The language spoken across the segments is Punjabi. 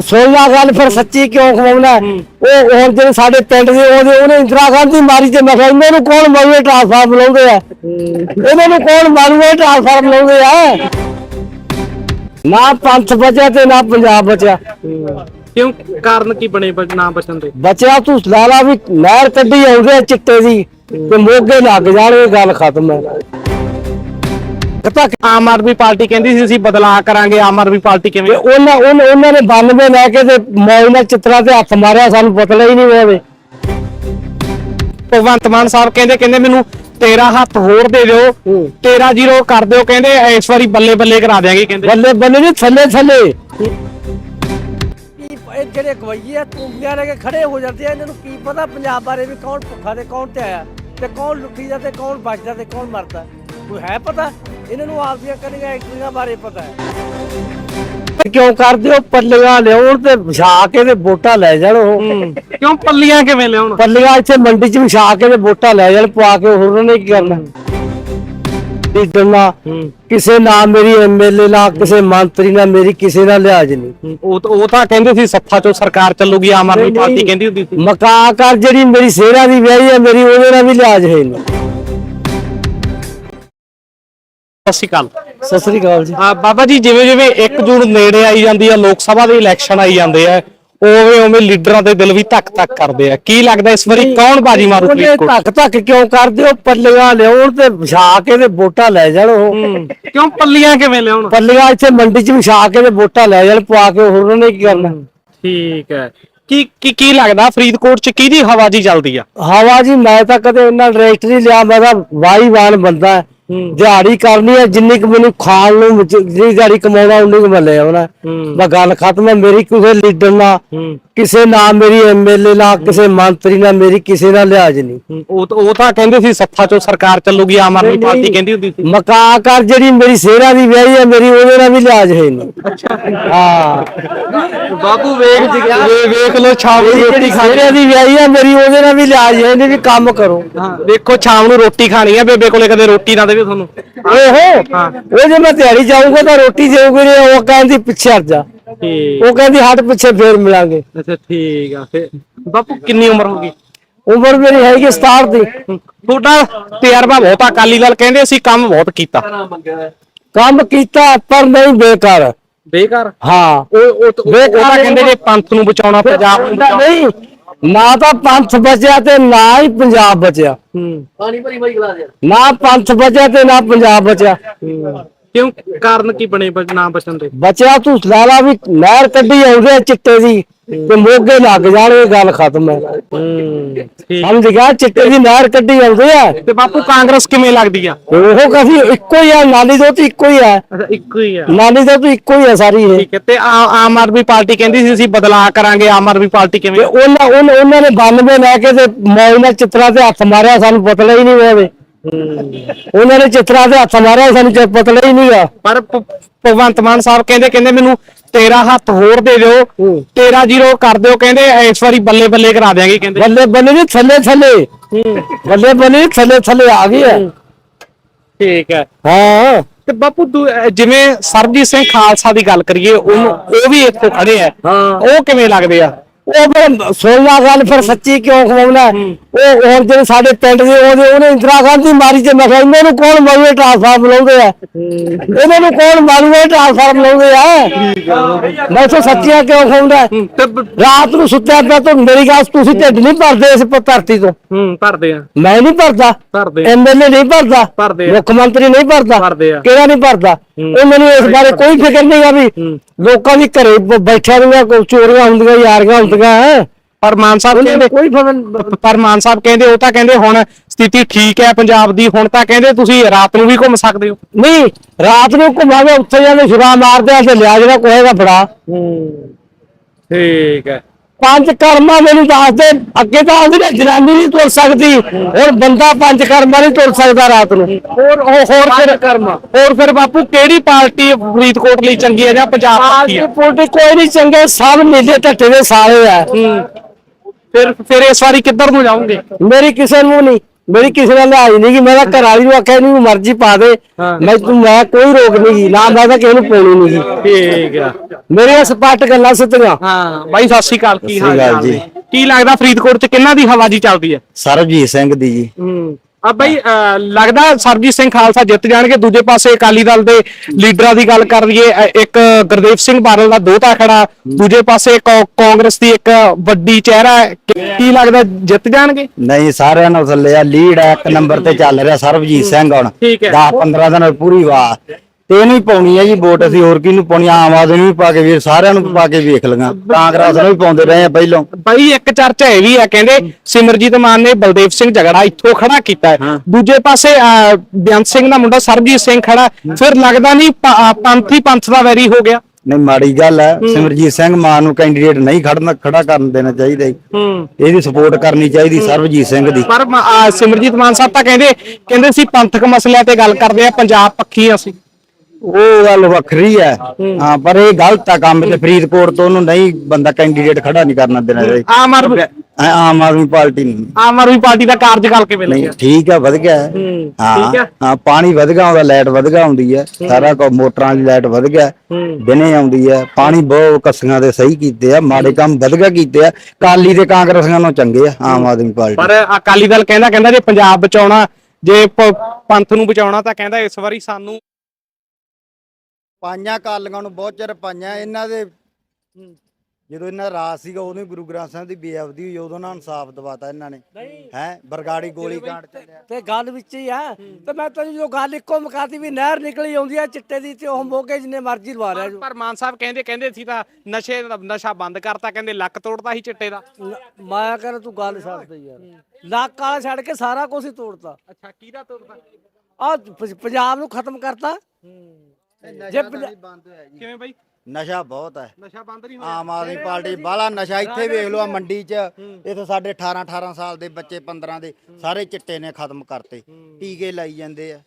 ਸੋਨਾ ਗੱਲ ਫਿਰ ਸੱਚੀ ਕਿਉਂ ਖਵਾਉਣਾ? ਉਹ ਹੁਣ ਜਿਹੜੇ ਸਾਡੇ ਪਿੰਡ ਦੇ ਉਹਦੇ ਉਹਨੇ ਇੰਦਰਾ ਗਾਂਧੀ ਮਾਰੀ ਤੇ ਮੈਂ ਕਿਹਾ ਇਹਨਾਂ ਨੂੰ ਕੌਣ ਮਾਰੂ ਟ੍ਰਾਂਸਫਾਰਮ ਲਾਉਂਦੇ ਆ? ਇਹਨਾਂ ਨੂੰ ਕੌਣ ਮਾਰੂ ਟ੍ਰਾਂਸਫਾਰਮ ਲਾਉਂਦੇ ਆ? ਨਾ ਪੰਥ ਬਚਿਆ ਤੇ ਨਾ ਪੰਜਾਬ ਬਚਿਆ। ਕਿਉਂ? ਕਾਰਨ ਕੀ ਬਣੇ ਬ- ਨਾ ਬਚਣ ਦੇ? ਬਚਿਆ ਤੂੰ ਲਾਲਾ ਵੀ ਨਹਿਰ ਕੱਢੀ ਆਉਂਦੇ ਆ ਚਿੱਟੇ ਦੀ ਤੇ ਮੋਗੇ ਲੱਗ ਜਾਣਗੇ ਗੱਲ ਖਤਮ ਹੈ ਆਮ ਆਦਮੀ ਪਾਰਟੀ ਕਹਿੰਦੀ ਸੀ ਅਸੀਂ ਬਦਲਾਅ ਕਰਾਂਗੇ ਆਮ ਆਦਮੀ ਪਾਰਟੀ ਤੇ ਕਿਵੇਂ ਉਹਨਾਂ ਉਹਨਾਂ ਉਹਨਾਂ ਨੇ 92 ਲੈ ਕੇ ਤੇ ਮੌਜ ਨਾਲ ਚਿੱਤਰਾਂ ਤੇ ਹੱਥ ਮਾਰਿਆ ਸਾਨੂੰ ਪਤਾ ਹੀ ਨਹੀਂ ਹੋਵੇ ਭਗਵੰਤ ਮਾਨ ਸਾਹਿਬ ਕਹਿੰਦੇ ਕਹਿੰਦੇ ਮੈਨੂੰ ਤੇਰਾ ਹੱਥ ਹੋਰ ਦੇ ਦਿਓ ਤੇਰਾ ਜ਼ੀਰੋ ਕਰ ਦਿਓ ਕਹਿੰਦੇ ਇਸ ਵਾਰੀ ਬੱਲੇ ਬੱਲੇ ਕਰਾ ਦਿਆਂਗੇ ਕਹਿੰਦੇ। ਬੱਲੇ ਬੱਲੇ ਨਹੀਂ ਥੱਲੇ ਥੱਲੇ। ਇਹ ਜਿਹੜੇ ਗਵਈਏ ਆ ਤੂੰਬੀਆਂ ਲੈ ਕੇ ਖੜੇ ਹੋ ਜਾਂਦੇ ਆ ਇਹਨਾਂ ਨੂੰ ਕੀ ਪਤਾ ਪੰਜਾਬ ਬਾਰੇ ਵੀ ਕੌਣ ਭੁੱਖਾ ਤੇ ਕੌਣ ਧਿਆਇਆ ਤੇ ਕੌਣ ਲੁੱਟੀ ਦਾ ਤੇ ਕੌਣ ਬਚਦਾ ਤੇ ਕੌਣ ਮਰਦਾ। ਕੋਈ ਹੈ ਪਤਾ? ਇਹਨਾਂ ਨੂੰ ਆਪਦੀਆਂ ਕਰੀਆਂ ਐਕਟਰੀਆਂ ਬਾਰੇ ਪਤਾ ਹੈ। ਕਿਉਂ ਕਰਦੇ ਹੋ? ਪੱਲੀਆਂ ਲਿਆਉਣ ਤੇ ਵਿਛਾ ਕੇ ਤੇ ਵੋਟਾਂ ਲੈ ਜਾਣ ਉਹ। ਕਿਉਂ ਪੱਲੀਆਂ ਕਿਵੇਂ ਲਿਆਉਣ? ਪੱਲੀਆਂ ਇੱਥੇ ਮੰਡੀ 'ਚ ਵਿਛਾ ਕੇ ਤੇ ਵੋਟਾਂ ਲੈ ਜਾਣ ਪਵਾ ਕੇ ਹੋਰ ਉਹਨੇ ਕੀ ਕਰਨਾ? ਨਾਲ ਕਿਸੇ ਨਾਲ ਮੇਰੀ ਐਮਐਲਏ ਨਾਲ ਕਿਸੇ ਮੰਤਰੀ ਨਾਲ ਮੇਰੀ ਕਿਸੇ ਨਾਲ ਲਿਹਾਜ਼ ਨਹੀਂ। ਉਹ ਤਾਂ- ਉਹ ਤਾਂ ਕਹਿੰਦੇ ਸੀ ਸੱਥਾ ਚੋਂ ਸਰਕਾਰ ਚੱਲੂਗੀ ਆਮ ਆਦਮੀ ਨਹੀਂ, ਪਾਰਟੀ। ਕਹਿੰਦੀ ਹੁੰਦੀ ਸੀ। ਮਕਾ ਕਰ ਜਿਹੜੀ ਮੇਰੀ ਸੇਰਾ ਦੀ ਵਿਆਹੀ ਹੈ ਮੇਰੀ ਉਹਦੇ ਨਾਲ ਵੀ ਲਿਹਾਜ਼ ਹੈ ਨਹੀਂ। ਸਤਿ ਸ਼੍ਰੀ ਅਕਾਲ। ਸਤਿ ਸ੍ਰੀ ਅਕਾਲ ਜੀ। ਆ ਬਾਬਾ ਜੀ ਜਿਵੇਂ ਜਿਵੇਂ 1 ਜੂਨ ਨੇੜੇ ਆਈ ਜਾਂਦੀ ਆ ਲੋਕ ਸਭਾ ਦੇ ਇਲੈਕਸ਼ਨ ਆਈ ਜਾਂਦੇ ਆ ਉਵੇਂ ਉਵੇਂ ਲੀਡਰਾਂ ਦੇ ਦਿਲ ਵੀ ਧੱਕ ਧੱਕ ਕਰਦੇ ਆ। ਕੀ ਲੱਗਦਾ ਇਸ ਵਾਰੀ ਕੌਣ ਬਾਜੀ ਮਾਰੂ ਉਹਨੇ ਫਰੀਦਕੋਟ? ਧੱਕ ਧੱਕ ਕਿਉਂ ਕਰਦੇ ਹੋ? ਪੱਲੀਆਂ ਲਿਆਉਣ ਤੇ ਵਿਛਾ ਕੇ ਤੇ ਵੋਟਾਂ ਲੈ ਜਾਣ ਉਹ। ਕਿਉਂ ਪੱਲੀਆਂ ਕਿਵੇਂ ਲਿਆਉਣ? ਪੱਲੀਆਂ ਇੱਥੇ ਮੰਡੀ 'ਚ ਵਿਛਾ ਕੇ ਤੇ ਵੋਟਾਂ ਲੈ ਜਾਣ ਪਵਾ ਕੇ ਹੋਰ ਉਹਨੇ ਕੀ ਕਰਨਾ? ਠੀਕ ਹੈ। ਕੀ ਕੀ ਕੀ ਲੱਗਦਾ ਫਰੀਦਕੋਟ ਚ ਕਿਹਦੀ ਹਵਾ ਜੀ ਚੱਲਦੀ ਆ? ਹਵਾ ਜੀ ਮੈਂ ਤਾਂ ਕਦੇ ਇਹਨਾਂ ਨਹੀਂ ਲਿਆ ਮੈਂ ਤਾਂ ਵਾਹੀਵਾਨ ਬੰਦਾ। ਦਿਹਾੜੀ ਕਰਨੀ ਹੈ ਜਿੰਨੀ ਕੁ ਮੈਨੂੰ ਖਾਣ ਨੂੰ ਜਿਹੜੀ ਦਿਹਾੜੀ ਕਮਾਉਣਾ ਉਨੀ ਕੁ ਮੈਂ ਲੈ ਆਉਣਾ। ਮੈਂ ਗੱਲ ਖਤਮ ਹੈ ਮੇਰੀ ਕਿਸੇ ਲੀਡਰ ਨਾਲ ਕਿਸੇ ਨਾਲ ਮੇਰੀ ਐਮਐਲਏ ਨਾਲ ਕਿਸੇ ਮੰਤਰੀ ਨਾਲ ਮੇਰੀ ਕਿਸੇ ਨਾਲ ਲਿਹਾਜ਼ ਨਹੀਂ। ਉਹ ਤਾਂ- ਉਹ ਤਾਂ ਕਹਿੰਦੇ ਸੀ ਸੱਥਾ ਚੋਂ ਸਰਕਾਰ ਚੱਲੂਗੀ ਆਮ ਆਦਮੀ ਪਾਰਟੀ। ਕਹਿੰਦੀ ਹੁੰਦੀ ਸੀ। ਮਕਾ ਕਰ ਜਿਹੜੀ ਮੇਰੀ ਸੇਰਾ ਦੀ ਵਿਆਹੀ ਹੈ ਮੇਰੀ ਉਹਦੇ ਨਾਲ ਵੀ ਲਿਹਾਜ਼ ਹੈ ਨਹੀਂ। ਹਾਂ। ਬਾਬੂ ਵੇਖ ਵੇਖ ਲੋ ਸ਼ਾਮ ਨੂੰ ਰੋਟੀ ਖਾਣੀ ਦੀ ਵਿਆਹੀ ਹੈ ਮੇਰੀ ਉਹਦੇ ਨਾਲ ਵੀ ਲਿਹਾਜ਼ ਹੈ ਨਹੀਂ ਵੀ ਕੰਮ ਕਰੋ। ਦੇਖੋ ਸ਼ਾਮ ਨੂੰ ਰੋਟੀ ਖਾਣੀ ਆ ਬੇਬੇ ਕੋਲੇ ਕਦੇ ਰੋਟੀ ਨਾ ਦੇਵੇ ਤੁਹਾਨੂੰ? ਓਹੋ ਉਹ ਜੇ ਮੈਂ ਦਿਹਾੜੀ ਜਾਊਂਗਾ ਤਾਂ ਰੋਟੀ ਦੇਊਗੀ ਨਹੀਂ ਉਹ ਕਹਿੰਦੀ ਪਿੱਛੇ ਹਟ ਜਾ। ਠੀਕ। ਉਹ ਕਹਿੰਦੀ ਹਟ ਪਿੱਛੇ ਫੇਰ ਮਿਲਾਂਗੇ। ਅੱਛਾ ਠੀਕ ਆ ਫੇ ਬਾਪੂ ਕਿੰਨੀ ਉਮਰ ਹੋ ਗਈ? ਉਮਰ ਮੇਰੀ ਹੈਗੀ 67 ਦੀ। ਤੁਹਾਡਾ ਤਜਰਬਾ ਬਹੁਤ ਅਕਾਲੀ ਦਲ ਕਹਿੰਦੇ ਅਸੀਂ ਕੰਮ ਬਹੁਤ ਕੀਤਾ। ਕੰਮ ਕੀਤਾ ਪਰ ਨਹੀਂ ਬੇਕਾਰ। ਬੇਕਾਰ? ਹਾਂ। ਉਹ ਉਹ ਉਹ ਤਾਂ ਕਹਿੰਦੇ ਨੇ ਪੰਥ ਨੂੰ ਬਚਾਉਣਾ ਪੰਜਾਬ ਨੂੰ ਬਚਾਉਣਾ। ਨਹੀਂ ਨਾ ਤਾਂ ਪੰਥ ਬਚਿਆ ਤੇ ਨਾ ਹੀ ਪੰਜਾਬ ਬਚਿਆ। ਹੂੰ। ਨਾ ਪੰਥ ਬਚਿਆ ਤੇ ਨਾ ਪੰਜਾਬ ਬਚਿਆ। ਕਿਉਂ? ਕਾਰਨ ਕੀ ਬਣੇ ਬ- ਨਾ ਬਚਣ ਦੇ? ਬਚਿਆ ਤੂੰ ਲਾਲਾ ਵੀ ਨਹਿਰ ਕੱਢੀ ਆਉਂਦੇ ਚਿੱਟੇ ਦੀ। ਤੇ ਮੋਗੇ ਲੱਗ ਜਾਣਗੇ ਗੱਲ ਖਤਮ ਹੈ। ਠੀਕ। ਸਮਝ ਗਿਆ? ਚਿੱਟੇ ਦੀ ਨਹਿਰ ਕੱਢੀ ਆਉਂਦੇ ਆ। ਤੇ ਬਾਪੂ ਕਾਂਗਰਸ ਕਿਵੇਂ ਲੱਗਦੀ ਆ? ਉਹ ਕਹੀ ਇੱਕੋ ਹੀ ਆ ਨਾਨੀ ਦੋ ਤੇ ਇੱਕੋ ਹੀ ਆ। ਅੱਛਾ ਇੱਕੋ ਹੀ ਆ। ਨਾਨੀ ਦੋ ਤੇ ਇੱਕੋ ਹੀ ਆ ਸਾਰੀ ਇਹ। ਠੀਕ ਹੈ ਤੇ ਆ- ਆਮ ਆਦਮੀ ਪਾਰਟੀ ਕਹਿੰਦੀ ਸੀ ਅਸੀਂ ਬਦਲਾਅ ਕਰਾਂਗੇ ਆਮ ਆਦਮੀ ਪਾਰਟੀ ਤੇ ਕਿਵੇਂ ਉਹਨਾਂ ਉਹਨਾਂ ਉਹਨਾਂ ਨੇ 92 ਲੈ ਕੇ ਤੇ ਮੌਜ ਨਾਲ ਚਿੱਤਰਾਂ ਤੇ ਹੱਥ ਮਾਰਿਆ ਸਾਨੂੰ ਪਤਾ ਹੀ ਨਹੀਂ ਹੋਵੇ ਉਹਨਾਂ ਨੇ ਚਿੱਤਰਾਂ ਤੇ ਹੱਥ ਮਾਰਿਆ ਸਾਨੂੰ ਚ- ਪਤਾ ਹੀ ਨਹੀਂ ਆ ਪਰ ਭ- ਭਗਵੰਤ ਮਾਨ ਸਾਹਿਬ ਕਹਿੰਦੇ ਕਹਿੰਦੇ ਮੈਨੂੰ ਤੇਰਾ ਹੱਥ ਹੋਰ ਦੇ ਦਿਓ ਤੇਰਾ ਜ਼ੀਰੋ ਕਰ ਦਿਓ ਕਹਿੰਦੇ ਇਸ ਵਾਰੀ ਬੱਲੇ ਬੱਲੇ ਕਰਾ ਦਿਆਂਗੇ ਕਹਿੰਦੇ। ਬੱਲੇ ਬੱਲੇ ਨਹੀਂ ਥੱਲੇ ਥੱਲੇ। ਬੱਲੇ ਬੱਲੇ ਥੱਲੇ ਥੱਲੇ ਆ ਗਈ ਹੈ। ਠੀਕ ਹੈ। ਹਾਂ। ਤੇ ਬਾਪੂ ਜਿਵੇਂ ਸਰਬਜੀਤ ਸਿੰਘ ਖਾਲਸਾ ਦੀ ਗੱਲ ਕਰੀਏ ਉਹ ਵੀ ਇੱਥੇ ਖੜੇ ਆ ਹਾਂ। ਉਹ ਕਿਵੇਂ ਲੱਗਦੇ ਆ? ਉਹ ਫਿਰ ਸੋਨਾ ਗੱਲ ਫਿਰ ਸੱਚੀ ਕਿਉਂ ਖਵਾਉਣਾ? ਉਹ ਹੁਣ ਜਿਹੜੇ ਸਾਡੇ ਪਿੰਡ ਦੇ ਉਹਦੇ ਉਹਨੇ ਇੰਦਰਾ ਗਾਂਧੀ ਮਾਰੀ ਤੇ ਮੈਂ ਕਿਹਾ ਇਹਨਾਂ ਨੂੰ ਕੌਣ ਮਾਰੂ ਟ੍ਰਾਂਸਫਾਰਮ ਲਾਉਂਦੇ ਆ? ਇਹਨਾਂ ਨੂੰ ਕੌਣ ਮਾਰੂ ਟ੍ਰਾਂਸਫਾਰਮ ਲਾਉਂਦੇ ਆ? ਮੈਂ ਤਾਂ ਸੱਚੀਆਂ ਕਿਉਂ ਖਵਾਉਂਦਾ? ਰਾਤ ਨੂੰ ਸੁੱਤਿਆ ਪਿਆ ਤਾਂ ਮੇਰੀ ਗੱਲ ਤੁਸੀਂ ਢਿੱਡ ਨਹੀਂ ਭਰਦੇ ਇਸ ਧਰਤੀ ਤੋਂ? ਹੂੰ ਭਰਦੇ ਆ। ਮੈਂ ਨਹੀਂ ਭਰਦਾ। ਭਰਦੇ ਐਮਐਲਏ ਨਹੀਂ ਭਰਦਾ। ਮੁੱਖ ਮੰਤਰੀ ਨਹੀਂ ਭਰਦਾ। ਕਿਹੜਾ ਨਹੀਂ ਭਰਦਾ? ਉਹ ਮੈਨੂੰ ਇਸ ਬਾਰੇ ਕੋਈ ਫਿਕਰ ਨਹੀਂ ਆ ਵੀ ਲੋਕਾਂ ਦੀ ਘਰੇ ਬੈਠਿਆਂ ਦੀਆਂ ਕੋਈ ਚੋਰੀਆਂ ਹੁੰਦੀਆਂ ਯਾਰੀਆਂ ਹੁੰਦੀਆਂ ਹੈਂ। ਪਰ ਮਾਨ ਸਾਹਿਬ ਕਹਿੰਦੇ ਕੋਈ ਪਰ ਮਾਨ ਸਾਹਿਬ ਕਹਿੰਦੇ ਉਹ ਤਾਂ ਕਹਿੰਦੇ ਹੁਣ ਸਥਿਤੀ ਠੀਕ ਹੈ ਪੰਜਾਬ ਦੀ ਹੁਣ ਤਾਂ ਕਹਿੰਦੇ ਤੁਸੀਂ ਰਾਤ ਨੂੰ ਵੀ ਘੁੰਮ ਸਕਦੇ ਹੋ। ਨਹੀਂ ਰਾਤ ਨੂੰ ਘੁੰਮਾਂਗੇ ਉੱਥੇ ਜਾਂਦੇ ਸ਼ੁਰਾ ਮਾਰਦੇ ਆ ਤੇ ਲਿਆ ਜਿਹੜਾ ਕੋਹੇਗਾ ਫੜਾ। ਠੀਕ ਹੈ। ਪੰਜ ਕਰਮਾਂ ਮੈਨੂੰ ਦੱਸ ਦੇ ਅੱਗੇ ਤਾਂ ਆਉਂਦੀ ਨਾ ਜਨਾਨੀ ਨਹੀਂ ਤੁਰ ਸਕਦੀ। ਹੁਣ ਬੰਦਾ ਪੰਜ ਕਰਮਾਂ ਨਹੀਂ ਤੁਰ ਸਕਦਾ ਰਾਤ ਨੂੰ। ਹੋਰ ਉਹ ਹੋਰ ਫਿਰ ਕਰਮਾਂ। ਹੋਰ ਫਿਰ ਬਾਪੂ ਕਿਹੜੀ ਪਾਰਟੀ ਫਰੀਦਕੋਟ ਲਈ ਚੰਗੀ ਹੈ ਜਾਂ ਪੰਜਾਬ ਆਜੀ ਹੈ? ਪੋਲਟੀ ਕੋਈ ਨਹੀਂ ਚੰਗੇ ਸਭ ਨੀਲੇ ਢੱਟੇ ਦੇ ਸਾਰੇ ਆ। ਫਿਰ ਫਿਰ ਇਸ ਵਾਰੀ ਕਿੱਧਰ ਨੂੰ ਜਾਓਗੇ? ਮੇਰੀ ਕਿਸੇ ਨੂੰ ਨਹੀਂ। ਮੇਰੀ ਕਿਸੇ ਨਾਲ ਲੜਾਈ ਨਹੀਂ ਕਿ ਮੈਂ ਤਾਂ ਘਰ ਵਾਲੀ ਨੂੰ ਆਖਿਆ ਇਹਨੂੰ ਮਰਜ਼ੀ ਪਾ ਦੇ। ਮੈਂ ਤੂੰ ਮੈਂ ਕੋਈ ਰੋਕ ਨਹੀਂ ਗੀ ਨਾ ਮੈਂ ਤਾਂ ਕਿਸੇ ਨੂੰ ਪਾਉਣੀ ਨਹੀਂ ਗੀ। ਠੀਕ ਆ। ਮੇਰੀਆਂ ਸਪੱਟ ਗੱਲਾਂ ਸਿੱਧੀਆਂ। ਹਾਂ ਬਾਈ ਸਤਿ ਸ਼੍ਰੀ ਅਕਾਲ ਕੀ ਹਾਲ ਚਾਲ ਜੀ। ਕੀ ਲੱਗਦਾ ਫਰੀਦਕੋਟ ਚ ਕਿੰਨਾ ਦੀ ਹਵਾ ਜੀ ਚੱਲਦੀ ਹੈ ਸਰਬਜੀਤ ਸਿੰਘ ਦੀ ਜੀ। ਹੂੰ। ਆ ਬਾਈ ਅਹ, ਲੱਗਦਾ ਸਰਜੀਤ ਸਿੰਘ ਖਾਲਸਾ ਜਿੱਤ ਜਾਣਗੇ। ਦੂਜੇ ਪਾਸੇ ਅਕਾਲੀ ਦਲ ਦੇ ਲੀਡਰਾਂ ਦੀ ਗੱਲ ਕਰ ਲਈਏ ਇੱਕ ਗੁਰਦੇਵ ਸਿੰਘ ਬਾਦਲ ਦਾ ਦੋਤਾ ਖੜਾ। ਦੂਜੇ ਪਾਸੇ ਕਾ- ਕਾਂਗਰਸ ਦੀ ਇੱਕ ਵੱਡੀ ਚਿਹਰਾ ਹੈ। ਕੀ ਕੀ ਲੱਗਦਾ ਜਿੱਤ ਜਾਣਗੇ? ਨਹੀਂ ਸਾਰਿਆਂ ਨੂੰ ਥੱਲੇ ਆ ਲੀਡ ਆ ਇੱਕ ਨੰਬਰ ਤੇ ਚੱਲ ਰਿਹਾ ਸਰਬਜੀਤ ਸਿੰਘ ਹੁਣ। ਠੀਕ ਹੈ। 10 15 ਦਿਨ ਪੂਰੀ ਵਾਰ ਤੇ ਇਹਨੂੰ ਹੀ ਪਾਉਣੀ ਹੈ ਜੀ ਵੋਟ ਅਸੀਂ ਹੋਰ ਕਿਹਨੂੰ ਪਾਉਣੀ ਆ? ਆਮ ਆਦਮੀ ਨੂੰ ਵੀ ਪਾ ਕੇ ਵੀ ਸਾਰਿਆਂ ਨੂੰ ਪਾ ਕੇ ਵੇਖ ਲਈਆਂ। ਕਾਂਗਰਸ ਨੂੰ ਵੀ ਪਾਉਂਦੇ ਰਹੇ ਆ ਪਹਿਲੋਂ। ਬਾਈ ਇੱਕ ਚਰਚਾ ਇਹ ਵੀ ਹੈ ਕਹਿੰਦੇ ਸਿਮਰਜੀਤ ਮਾਨ ਨੇ ਬਲਦੇਵ ਸਿੰਘ ਝਗੜਾ ਇੱਥੋਂ ਖੜਾ ਕੀਤਾ। ਹੈ। ਦੂਜੇ ਪਾਸੇ ਅਹ, ਬੇਅੰਤ ਸਿੰਘ ਦਾ ਮੁੰਡਾ ਸਰਬਜੀਤ ਸਿੰਘ ਖੜਾ। ਫਿਰ ਲੱਗਦਾ ਨਹੀਂ ਪ- ਅਹ, ਪੰਥੀ ਪੰਥ ਦਾ ਵੈਰੀ ਹੋ ਗਿਆ। ਨਹੀਂ ਮਾੜੀ ਗੱਲ ਹੈ। ਸਿਮਰਜੀਤ ਸਿੰਘ ਮਾਨ ਨੂੰ ਕੈਂਡੀਡੇਟ ਨਹੀਂ ਖੜਨਾ ਖੜਾ ਕਰਨ ਦੇਣਾ ਚਾਹੀਦਾ ਜੀ। ਹੂੰ। ਇਹਦੀ ਸਪੋਰਟ ਕਰਨੀ ਚਾਹੀਦੀ ਸਰਬਜੀਤ ਸਿੰਘ ਦੀ। ਪਰ ਮ- ਅਹ, ਸਿਮਰਜੀਤ ਮਾਨ ਸਾਹਿਬ ਤਾਂ ਕਹਿੰਦੇ ਕਹਿੰਦੇ ਸੀ ਪੰਥਕ ਮਸਲਿਆਂ ਤੇ ਗੱਲ ਕਰਦੇ ਆ ਪੰਜਾਬ ਪੱਖੀ ਅਸੀਂ। ਉਹ ਗੱਲ ਵੱਖਰੀ ਹੈ। ਹਾਂ। ਪਰ ਇਹ ਗਲਤ ਆ ਕੰਮ ਤੇ ਫਰੀਦਕੋਟ ਤੋਂ ਉਹਨੂੰ ਨਹੀਂ ਬੰਦਾ ਕੈਂਡੀਡੇਟ ਖੜਾ ਨਹੀਂ ਕਰਨਾ ਦੇਣਾ ਚਾਹੀਦਾ ਆਮ ਆਦਮੀ ਆਮ ਆਦਮੀ ਪਾਰਟੀ ਨੂੰ। ਆਮ ਆਦਮੀ ਪਾਰਟੀ ਦਾ ਕਾਰਜਕਾਲ ਕਿਵੇਂ ਲੱਗਿਆ ਠੀਕ ਆ ਵਧ ਗਿਆ ਹੈ। ਹਾਂ ਪਾਣੀ ਵਧ ਗਿਆ ਆਉਂਦਾ ਲਾਈਟ ਵਧ ਗਿਆ ਆਉਂਦੀ ਹੈ। ਸਾਰਾ ਕੋ ਮੋਟਰਾਂ ਦੀ ਲਾਈਟ ਵਧ ਗਿਆ ਦਿਨੇ ਆਉਂਦੀ ਹੈ। ਪਾਣੀ ਬਹੁਤ ਕੱਸੀਆਂ ਦੇ ਸਹੀ ਕੀਤੇ ਆ ਮਾੜੇ ਕੰਮ ਵਧ ਗਿਆ ਕੀਤੇ ਆ। ਕਾਲੀ ਤੇ ਕਾਂਗਰਸੀਆਂ ਨੂੰ ਚੰਗੇ ਆ ਆਮ ਆਦਮੀ ਪਾਰਟੀ। ਪਰ ਅਕਾਲੀ ਦਲ ਕਹਿੰਦਾ ਕਹਿੰਦਾ ਜੇ ਪੰਜਾਬ ਬਚਾਉਣਾ ਜੇ ਪੰਥ ਨੂੰ ਬਚਾਉਣਾ ਤਾਂ ਕਹਿੰਦਾ ਇਸ ਵਾਰੀ ਸਾਨੂੰ ਪਾਈਆਂ ਕਾਲੀਆਂ ਨੂੰ ਬਹੁਤ ਚਿਰ ਪਾਈਆਂ ਇਹਨਾਂ ਦੇ ਜਦੋਂ ਇਹਨਾਂ ਦਾ ਰਾਜ ਸੀਗਾ ਉਦੋਂ ਹੀ ਗੁਰੂ ਗ੍ਰੰਥ ਸਾਹਿਬ ਦੀ ਬੇਅਬਦੀ ਹੋਈ ਉਦੋਂ ਨਾਲ ਇਨਸਾਫ ਦਵਾਤਾ ਇਹਨਾਂ ਨੇ। ਹੈ ਬਰਗਾੜੀ ਗੋਲੀ ਕਾਂਡ ਚੱਲਿਆ। ਤੇ ਗੱਲ ਵਿੱਚ ਹੀ ਆ ਤੇ ਮੈਂ ਤੈਨੂੰ ਜੋ ਗੱਲ ਇੱਕੋ ਮੁਕਾਤੀ ਵੀ ਨਹਿਰ ਨਿਕਲੀ ਆਉਂਦੀ ਆ ਚਿੱਟੇ ਦੀ ਤੇ ਉਹ ਮੋਗੇ ਜਿੰਨੇ ਮਰਜ਼ੀ ਲਵਾ ਲਿਆ ਜੋ। ਪਰ ਮਾਨ ਸਾਹਿਬ ਕਹਿੰਦੇ ਕਹਿੰਦੇ ਸੀ ਤਾਂ ਨਸ਼ੇ ਨਸ਼ਾ ਬੰਦ ਕਰਤਾ ਕਹਿੰਦੇ ਲੱਕ ਤੋੜਤਾ ਸੀ ਚਿੱਟੇ ਦਾ। ਲ- ਮੈਂ ਕਹਿੰਦਾ ਤੂੰ ਗੱਲ ਛੱਡ ਦੇ ਯਾਰ। ਲੱਕ ਵਾਲਾ ਛੱਡ ਕੇ ਸਾਰਾ ਕੁਝ ਹੀ ਤੋੜਤਾ। ਅੱਛਾ ਕਿਹਦਾ ਤੋੜਤਾ? ਆ ਪੰਜਾਬ ਨੂੰ ਖਤਮ ਕਰਤਾ। ਜੇ ਪੰਜਾ- ਬੰਦ ਹੋਇਆ ਜੀ। ਕਿਵੇਂ ਬਾਈ? ਨਸ਼ਾ ਬਹੁਤ ਹੈ। ਨਸ਼ਾ ਬੰਦ ਨਹੀਂ ਆਮ ਆਦਮੀ ਪਾਰਟੀ ਬਾਲਾ ਨਸ਼ਾ ਇੱਥੇ ਵੇਖ ਲਓ ਆ ਮੰਡੀ 'ਚ। ਇੱਥੇ ਸਾਡੇ 18 18 ਸਾਲ ਦੇ ਬੱਚੇ 15 ਦੇ ਸਾਰੇ ਚਿੱਟੇ ਨੇ ਖਤਮ ਕਰਤੇ। ਟੀਕੇ ਲਾਈ ਜਾਂਦੇ ਆ।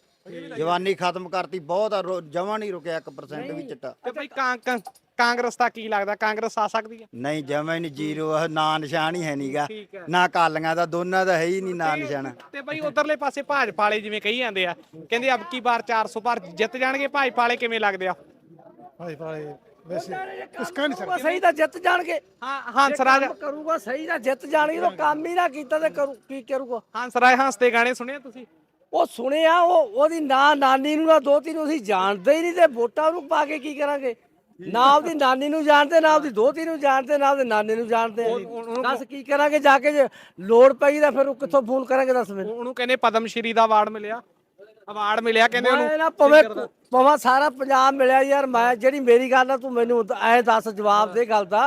ਜਵਾਨੀ ਖਤਮ ਕਰਤੀ। ਬਹੁਤ ਜਮਾਂ ਨਹੀਂ ਰੁਕਿਆ 1% ਵੀ ਚਿੱਟਾ। ਤੇ ਬਾਈ ਕਾਂ- ਕਾਂ- ਕਾਂਗਰਸ ਦਾ ਕੀ ਲੱਗਦਾ? ਕਾਂਗਰਸ ਆ ਸਕਦੀ ਹੈ? ਨਹੀਂ ਜਮਾਂ ਨਹੀਂ ਜ਼ੀਰੋ ਆ, ਨਾਂ ਨਿਸ਼ਾਨ ਹੀ ਹੈ ਨਹੀਂਗਾ ਠੀਕ ਹੈ। ਨਾ ਕਾਲੀਆਂ ਦਾ ਦੋਨਾਂ ਦਾ ਹੈ ਹੀ ਨਹੀਂ ਨਾਂ ਨਿਸ਼ਾਨ। ਤੇ ਬਾਈ ਉਧਰਲੇ ਪਾਸੇ ਭਾਜਪਾ ਵਾਲੇ ਜਿਵੇਂ ਕਹੀ ਜਾਂਦੇ ਆ ਕਹਿੰਦੇ ਅਬ ਕੀ ਵਾਰ 400 ਪਰ ਜਿੱਤ ਜਾਣਗੇ ਭਾਜਪਾ ਵਾਲੇ ਕਿਵੇਂ ਲੱਗਦੇ ਆ? ਕਰੂਗਾ ਸਹੀ ਤਾਂ ਜਿੱਤ ਜਾਣਗੇ। ਹਾਂ ਹੰਸਰਾਜ ਕੰਮ ਕਰੂਗਾ ਸਹੀ ਤਾਂ ਜਿੱਤ ਜਾਣਗੇ ਉਹ ਕੰਮ ਹੀ ਨਾ ਕੀਤਾ ਤੇ ਕਰੂ ਕੀ ਕਰੂਗਾ? ਹੰਸਰਾਜ ਹੰਸ ਦੇ ਗਾਣੇ ਸੁਣਿਆ ਤੁਸੀਂ? ਉਹ ਸੁਣਿਆ ਉਹ ਉਹਦੀ ਨਾ ਨਾਨੀ ਨੂੰ ਨਾ ਦੋਤੀ ਨੂੰ ਅਸੀਂ ਜਾਣਦੇ ਹੀ ਨਹੀਂ ਤੇ ਵੋਟਾਂ ਨੂੰ ਪਾ ਕੇ ਕੀ ਕਰਾਂਗੇ? ਨਾ ਉਹਦੀ ਨਾਨੀ ਨੂੰ ਜਾਣਦੇ ਨਾ ਉਹਦੀ ਦੋਤੀ ਨੂੰ ਜਾਣਦੇ ਨਾ ਉਹਦੇ ਨਾਨੇ ਨੂੰ ਜਾਣਦੇ। ਦੱਸ ਕੀ ਕਰਾਂਗੇ ਜਾ ਕੇ ਜੇ ਲੋੜ ਪਈ ਤਾਂ ਫਿਰ ਉਹ ਕਿੱਥੋਂ ਫੋਨ ਕਰਾਂਗੇ ਦੱਸ ਮੈਨੂੰ। ਉਹਨੂੰ ਕਹਿੰਦੇ ਪਦਮ ਸ਼੍ਰੀ ਦਾ ਅਵਾਰਡ ਮਿਲਿਆ। ਅਵਾਰਡ ਮਿਲਿਆ ਕਹਿੰਦੇ ਮੈਂ ਉਹਨੂੰ ਨਾ ਪਵੇਂ ਪਵਾਂ ਸਾਰਾ ਪੰਜਾਬ ਮਿਲਿਆ ਯਾਰ ਮੈਂ ਜਿਹੜੀ ਮੇਰੀ ਗੱਲ ਆ ਤੂੰ ਮੈਨੂੰ ਐ ਦੱਸ ਜਵਾਬ ਦੇ ਗੱਲ ਦਾ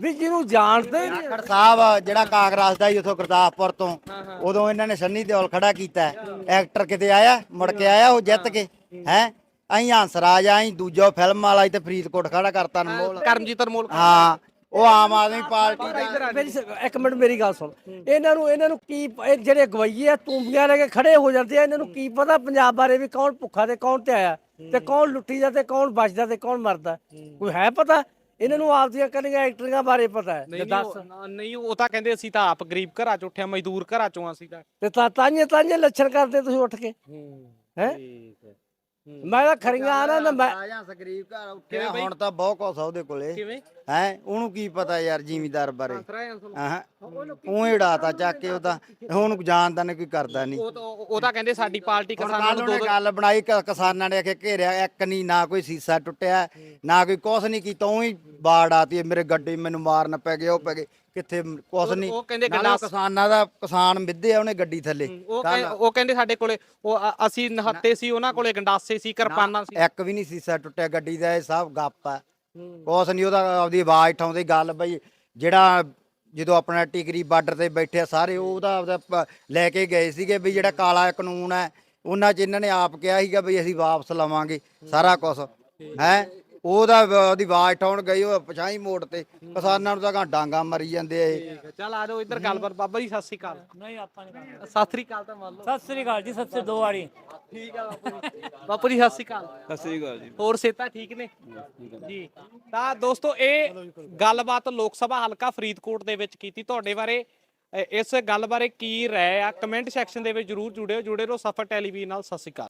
ਵੀ ਜਿਹਨੂੰ ਜਾਣਦੇ ਨਹੀਂ ਖੜ ਸਾਹਿਬ ਜਿਹੜਾ ਕਾਂਗਰਸ ਦਾ ਹੀ ਉਥੋਂ ਗੁਰਦਾਸਪੁਰ ਤੋਂ ਉਦੋਂ ਇਹਨਾਂ ਨੇ ਸੰਨੀ ਦਿਓਲ ਖੜਾ ਕੀਤਾ। ਹੈ। ਐਕਟਰ ਕਿਤੇ ਆਇਆ ਮੁੜ ਕੇ ਆਇਆ ਉਹ ਜਿੱਤ ਕੇ ਹੈ? ਅਹੀਂ ਹੰਸਰਾਜ ਆਈ ਦੂਜਾ ਫਿਲਮ ਵਾਲਾ ਤੇ ਫਰੀਦਕੋਟ ਖੜਾ ਕਰਤਾ ਅਨਮੋਲ ਕਰਮਜੀਤ ਅਨਮੋਲ ਹਾਂ ਉਹ ਆਮ ਆਦਮੀ ਪਾਰਟੀ ਦਾ। ਮੇਰੀ ਸ- ਇੱਕ ਮਿੰਟ ਮੇਰੀ ਗੱਲ ਸੁਣ। ਇਹਨਾਂ ਨੂੰ ਇਹਨਾਂ ਨੂੰ ਕੀ ਪ- ਇਹ ਜਿਹੜੇ ਗਵਈਏ ਆ ਤੂੰਬੀਆਂ ਲੈ ਕੇ ਖੜੇ ਹੋ ਜਾਂਦੇ ਆ ਇਹਨਾਂ ਨੂੰ ਕੀ ਪਤਾ ਪੰਜਾਬ ਬਾਰੇ ਵੀ ਕੌਣ ਭੁੱਖਾ ਤੇ ਕੌਣ ਤੇ ਆਇਆ ਤੇ ਕੌਣ ਲੁੱਟੀ ਦਾ ਤੇ ਕੌਣ ਬਚਦਾ ਤੇ ਕੌਣ ਮਰਦਾ। ਕੋਈ ਹੈ ਪਤਾ? ਇਹਨਾਂ ਨੂੰ ਆਪਦੀਆਂ ਕਰਨੀਆਂ ਐਕਟਰੀਆਂ ਬਾਰੇ ਪਤਾ ਹੈ? ਤੇ ਨਹੀਂ ਦੱਸ। ਉਹ- ਨਹੀਂ ਉਹ ਤਾਂ ਕਹਿੰਦੇ ਅਸੀਂ ਤਾਂ ਆਪ ਗਰੀਬ ਘਰਾਂ ਚ ਉੱਠਿਆ ਮਜ਼ਦੂਰ ਘਰਾਂ ਚੋਂ ਅਸੀਂ ਤਾਂ। ਤੇ ਤਾਂ ਤਾਂਝੇ ਤਾਂਝੇ ਲੱਛਣ ਕਰਦੇ ਤੁਸੀਂ ਉੱਠ ਕੇ। ਹੈ। ਮੈਂ ਤਾਂ ਖਰੀਆਂ ਨਾ ਨਾ ਮੈਂ ਆਇਆ ਸਗਰੀਬ ਘਰ ਉੱਠਿਆ ਹੁਣ ਤਾਂ ਬਹੁਤ ਕੁਛ ਆ ਉਹਦੇ ਕੋਲੇ। ਕਿਵੇਂ? ਹੈ ਉਹਨੂੰ ਕੀ ਪਤਾ ਯਾਰ ਜ਼ਿਮੀਦਾਰ ਬਾਰੇ। ਹਾਂ ਉਹ ਉਡਾਤਾ ਚੱਕ ਕੇ ਉਹਦਾ ਉਹਨੂੰ ਜਾਣਦਾ ਨਹੀਂ ਕੋਈ ਕਰਦਾ ਨਹੀਂ। ਉਹ ਤਾਂ ਉਹ ਉਹ ਤਾਂ ਕਹਿੰਦੇ ਸਾਡੀ ਪਾਰਟੀ ਕਿਸਾਨਾਂ ਨੂੰ ਦੋ ਗੱਲ ਬਣਾਈ ਕਿਸਾਨਾਂ ਨੇ ਆਖੇ ਘੇਰਿਆ ਇੱਕ ਨਹੀਂ ਨਾ ਕੋਈ ਸੀਸਾ ਟੁੱਟਿਆ ਨਾ ਕੋਈ ਕੁਛ ਨਹੀਂ ਕੀਤਾ ਉਹੀ ਬਾੜ ਆਤੀ ਮੇਰੇ ਗੱਡੀ ਮੈਨੂੰ ਮਾਰਨ ਪੈ ਗਏ ਉਹ ਪੈ ਗਏ। ਕਿੱਥੇ ਕੁਛ ਨਹੀਂ ਉਹ ਕਹਿੰਦੇ ਨਾਲੇ ਗੰਡਾਸ- ਕਿਸਾਨਾਂ ਦਾ ਕਿਸਾਨ ਮਿੱਧਿਆ ਉਹਨੇ ਗੱਡੀ ਥੱਲੇ। ਉਹ ਕਹਿ- ਉਹ ਕਹਿੰਦੇ ਸਾਡੇ ਕੋਲੇ ਉਹ ਅ- ਅਸੀਂ ਨਹੱਤੇ ਸੀ ਉਹਨਾਂ ਕੋਲੇ ਗੰਡਾਸੇ ਸੀ ਕਿਰਪਾਨਾਂ ਸੀ। ਇੱਕ ਵੀ ਨਹੀਂ ਸੀਸਾ ਟੁੱਟਿਆ ਗੱਡੀ ਦਾ ਇਹ ਸਭ ਗੱਪ ਆ। ਕੁਛ ਨਹੀਂ ਉਹਦਾ ਆਪਦੀ ਆਵਾਜ਼ ਠਾਉਂਦੀ ਗੱਲ ਬਈ ਜਿਹੜਾ ਜਦੋਂ ਆਪਣਾ ਟਿਕਰੀ ਬਾਰਡਰ ਤੇ ਬੈਠੇ ਸਾਰੇ ਉਹਦਾ ਆਪਦਾ ਪ- ਲੈ ਕੇ ਗਏ ਸੀਗੇ ਵੀ ਜਿਹੜਾ ਕਾਲਾ ਕਾਨੂੰਨ ਹੈ ਉਹਨਾਂ 'ਚ ਇਹਨਾਂ ਨੇ ਆਪ ਕਿਹਾ ਸੀਗਾ ਵੀ ਅਸੀਂ ਵਾਪਸ ਲਵਾਂਗੇ ਸਾਰਾ ਕੁਝ ਹੈ? ਉਹਦਾ ਉਹਦੀ ਆਵਾਜ਼ ਠਾਉਣ ਗਈ ਉਹ ਪਛਾਈ ਮੋੜ ਤੇ। ਕਿਸਾਨਾਂ ਨੂੰ ਤਾਂ ਗਾਂ ਡਾਂਗਾ ਮਰੀ ਜਾਂਦੇ ਆ ਇਹ। ਚੱਲ ਆ ਜਾਓ ਇੱਧਰ ਗੱਲਬਾਤ ਬਾਬਾ ਜੀ ਸਤਿ ਸ੍ਰੀ ਅਕਾਲ। ਨਹੀਂ ਆਪਾਂ ਨਹੀਂ ਸਤਿ ਸ੍ਰੀ ਅਕਾਲ ਤਾਂ ਮੰਨ ਲਓ। ਸਤਿ ਸ੍ਰੀ ਅਕਾਲ ਜੀ ਸਤਿ ਸ੍ਰੀ ਦੋ ਵਾਰੀ। ਠੀਕ ਆ ਬਾਪੂ ਜੀ ਬਾਪੂ ਜੀ ਸਤਿ ਸ੍ਰੀ ਅਕਾਲ। ਸਤਿ ਸ੍ਰੀ ਅਕਾਲ ਜੀ। ਹੋਰ ਸੇਤਾ ਠੀਕ ਨੇ? ਜੀ। ਤਾਂ ਦੋਸਤੋ ਇਹ ਗੱਲਬਾਤ ਲੋਕ ਸਭਾ ਹਲਕਾ ਫਰੀਦਕੋਟ ਦੇ ਵਿੱਚ ਕੀਤੀ। ਤੁਹਾਡੇ ਬਾਰੇ ਅ, ਇਸ ਗੱਲ ਬਾਰੇ ਕੀ ਰਾਏ ਆ? ਕਮੈਂਟ ਸੈਕਸ਼ਨ ਦੇ ਵਿੱਚ ਜਰੂਰ ਜੁੜਿਓ। ਜੁੜੇ ਰਹੋ ਸਫਰ ਟੈਲੀਵਿਜ਼ਨ ਨਾਲ। ਸਤਿ ਸ਼੍ਰੀ ਅਕਾਲ।